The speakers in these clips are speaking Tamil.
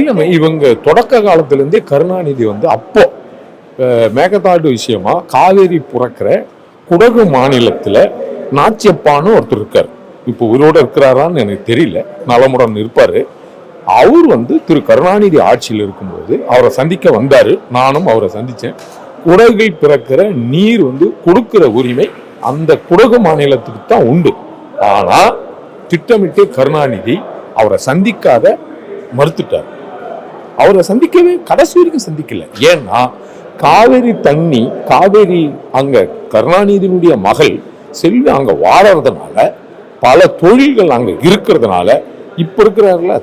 இல்லை இவங்க தொடக்க காலத்திலேருந்தே கருணாநிதி வந்து அப்போ மேகதாடு விஷயமா காவேரி புறக்கிற குடகு மாநிலத்தில் நாச்சியப்பான்னு ஒருத்தர் இருக்கார். இப்போ உயிரோடு இருக்கிறாரான்னு எனக்கு தெரியல நலமுடன் இருப்பார். அவர் வந்து திரு கருணாநிதி ஆட்சியில் இருக்கும்போது அவரை சந்திக்க வந்தார் நானும் அவரை சந்தித்தேன் குடகில் பிறக்கிற நீர் வந்து கொடுக்கிற உரிமை அந்த குடகு மாநிலத்துக்கு தான் உண்டு. ஆனால் திட்டமிட்டு கருணாநிதி அவரை சந்திக்காத மறுத்துட்டார். அவரை சந்திக்கவே கடைசி வரைக்கும் சந்திக்கல. ஏன்னா காவேரி தண்ணி காவேரி அங்க கருணாநிதியினுடைய மகள் செல்வி அங்க வாழறதுனால பல தொழில்கள் அங்க இருக்கிறதுனால இப்ப இருக்கிறார்கள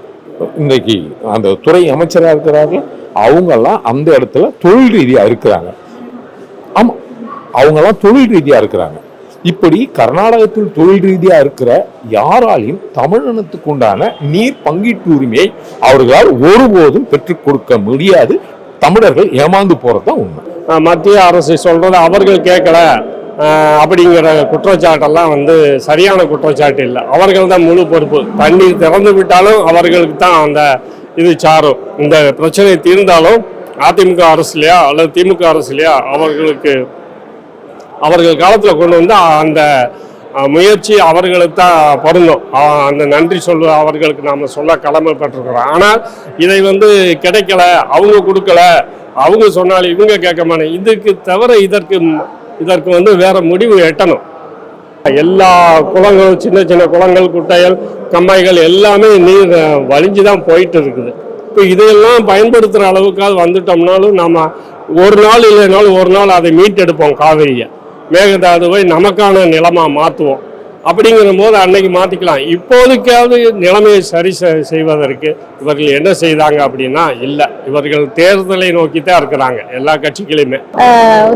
இன்னைக்கு அந்த துறை அமைச்சராக இருக்கிறார்கள் அவங்கெல்லாம் அந்த இடத்துல தொழில் ரீதியாக இருக்கிறாங்க. ஆமாம் அவங்கெல்லாம் தொழில் ரீதியாக இருக்கிறாங்க. இப்படி கர்நாடகத்தில் தொழில் ரீதியாக இருக்கிற யாராலையும் தமிழினத்துக்கு உண்டான நீர் பங்கீட்டு உரிமையை அவர்களால் ஒருபோதும் பெற்றுக் கொடுக்க முடியாது. தமிழர்கள் ஏமாந்து போறதுதான் உண்மை. மத்திய அரசு சொல்றது அவர்கள் கேட்கல. அப்படிங்கிற குற்றச்சாட்டெல்லாம் வந்து சரியான குற்றச்சாட்டு இல்லை. அவர்கள் தான் முழு பொறுப்பு. தண்ணீர் திறந்து விட்டாலும் அவர்களுக்கு தான் அந்த இது சாரும். இந்த பிரச்சனை தீர்ந்தாலும் அதிமுக அரசுலையா அல்லது திமுக அரசுலையா அவர்களுக்கு அவர்கள் காலத்தில் கொண்டு வந்து அந்த முயற்சி அவர்களுக்கு தான் பொருந்தும். அந்த நன்றி சொல்ல அவர்களுக்கு நாம் சொல்ல கடமைப்பட்டிருக்கிறோம். ஆனால் இதை வந்து கிடைக்கல அவங்க கொடுக்கல அவங்க சொன்னாலும் இவங்க கேட்க மாட்டேன் இதுக்கு தவிர இதற்கு இதற்கு வந்து வேற முடிவு எட்டணும். எல்லா குளங்களும் சின்ன சின்ன குளங்கள் குட்டைகள் கம்மாய்கள் எல்லாமே நீர் வலிஞ்சு வழிஞ்சு தான் போயிட்டு இருக்குது இப்போ இதையெல்லாம் பயன்படுத்துகிற அளவுக்காக வந்துட்டோம்னாலும் நம்ம ஒரு நாள் இல்லைனாலும் ஒரு நாள் அதை மீட்டெடுப்போம் காவிரியை. மேகதாதுவை நமக்கான நிலமா மாற்றுவோம் அப்படிங்கிற போது அன்னைக்கு மாற்றிக்கலாம் இப்போதைக்காவது நிலைமையை சரி செய்வதற்கு இவர்கள் என்ன செய்தாங்க அப்படின்னா இல்லை. இவர்கள் தேர்தலை நோக்கி தான் இருக்கிறாங்க எல்லா கட்சிகளையுமே.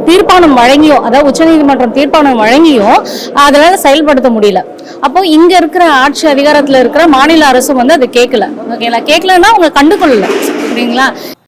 தீர்ப்பானம் வழங்கியும் அதாவது உச்சநீதிமன்றம் தீர்ப்பானம் வழங்கியும் அதனால செயல்படுத்த முடியல. அப்போ இங்க இருக்கிற ஆட்சி அதிகாரத்துல இருக்கிற மாநில அரசு வந்து அதை கேட்கல ஓகேங்களா? கேட்கலன்னா அவங்க கண்டுகொள்ளல சரிங்களா